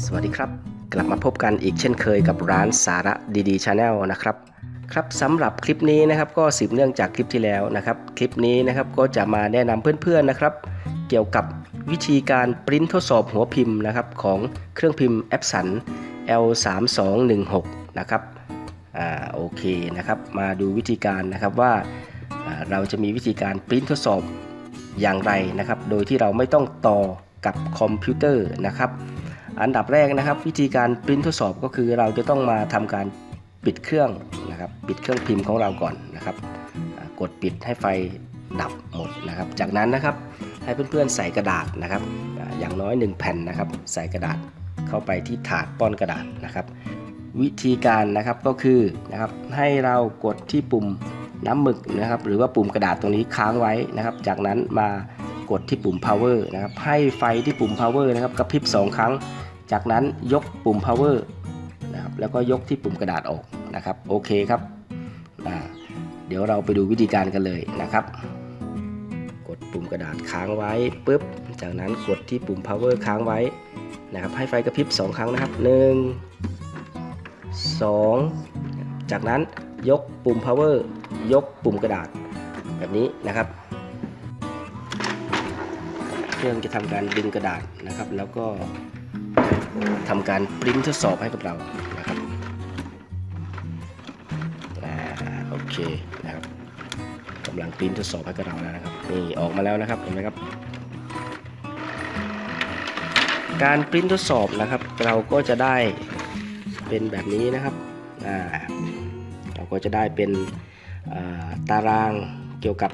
สวัสดีครับ กลับมาพบกันอีกเช่นเคยกับร้านสาระดีๆชาแนลนะครับครับสำหรับคลิปนี้นะครับก็สืบเนื่องจากคลิปที่แล้วนะครับ คลิปนี้นะครับก็จะมาแนะนำเพื่อนๆนะครับ เกี่ยวกับวิธีการปริ้นทดสอบหัวพิมพ์นะครับของเครื่องพิมพ์แอปสัน L3216 นะครับอ่าโอเคนะครับ มาดูวิธีการนะครับว่าเราจะมีวิธีการปริ้นทดสอบอย่างไรนะครับ โดยที่เราไม่ต้องต่อกับคอมพิวเตอร์นะครับ อันดับแรกนะครับ วิธีการปริ้นทดสอบก็คือเราจะต้องมาทำการปิดเครื่องนะครับ ปิดเครื่องพิมพ์ของเราก่อนนะครับ กดปิดให้ไฟดับหมดนะครับ จากนั้นนะครับให้เพื่อนๆใส่กระดาษนะครับอ่าอย่างน้อย 1 แผ่นนะครับ ใส่กระดาษเข้าไปที่ถาดป้อนกระดาษนะครับ วิธีการนะครับก็คือนะครับให้เรากดที่ปุ่มน้ำหมึกนะครับ หรือว่าปุ่มกระดาษตรงนี้ค้างไว้นะครับ จากนั้นมา กดที่ปุ่ม power นะครับให้ไฟที่ปุ่ม power นะครับกระพริบ 2 ครั้ง จากนั้นยกปุ่ม power นะครับแล้วก็ยกที่ปุ่มกระดาษออกนะครับโอเคครับเดี๋ยวเราไปดูวิธีการกันเลยนะครับ กดปุ่มกระดาษค้างไว้ปุ๊บจากนั้นกดที่ปุ่ม power ค้างไว้นะครับให้ไฟกระพริบ 2 ครั้งนะครับ 1 2 จากนั้นยกปุ่ม power ยกปุ่มกระดาษแบบนี้นะครับ เครื่องจะทำการดึงกระดาษนะครับ แล้วก็ทำการปริ้นทดสอบให้กับเรานะครับอ่าโอเคนะครับกำลังปริ้นทดสอบให้กับเราแล้วนะครับนี่ออกมาแล้วนะครับเห็นไหมครับ การปริ้นทดสอบนะครับ เราก็จะได้เป็นแบบนี้นะครับอ่าเราก็จะได้เป็นตารางเกี่ยวกับ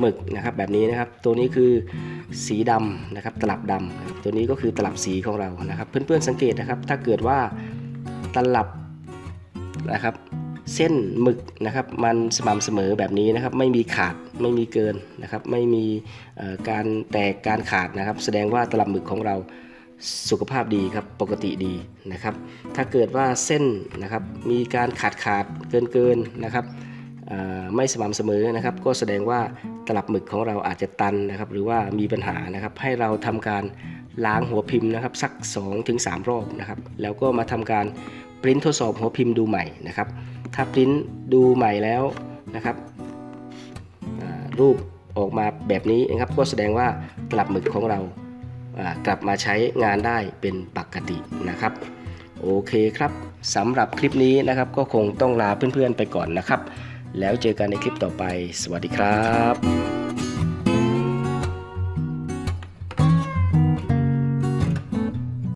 หมึกนะครับแบบนี้นะครับ ตัวนี้คือสีดำนะครับตลับดำตัวนี้ก็คือตลับสีของเรานะครับ เพื่อนๆสังเกตนะครับ ถ้าเกิดว่าตลับนะครับเส้นหมึกนะครับมันสม่ำเสมอแบบนี้นะครับ ไม่มีขาดไม่มีเกินนะครับ ไม่มีการแตกการขาดนะครับ แสดงว่าตลับหมึกของเราสุขภาพดีครับปกติดีนะครับ ถ้าเกิดว่าเส้นนะครับมีการขาดขาดเกินเกินนะครับ ไม่สม่ำเสมอนะครับ ก็แสดงว่าตลับหมึกของเราอาจจะตันนะครับ หรือว่ามีปัญหานะครับ ให้เราทำการล้างหัวพิมพ์นะครับ สัก 2-3 รอบนะครับ แล้วก็มาทำการปริ้นทดสอบหัวพิมพ์ดูใหม่นะครับ ถ้าปริ้นดูใหม่แล้วนะครับรูปออกมาแบบนี้นะครับ ก็แสดงว่าตลับหมึกของเรากลับมาใช้งานได้เป็นปกตินะครับ โอเคครับสำหรับคลิปนี้นะครับก็คงต้องลาเพื่อนๆไปก่อนนะครับ แล้วเจอกันในคลิปต่อไป สวัสดีครับ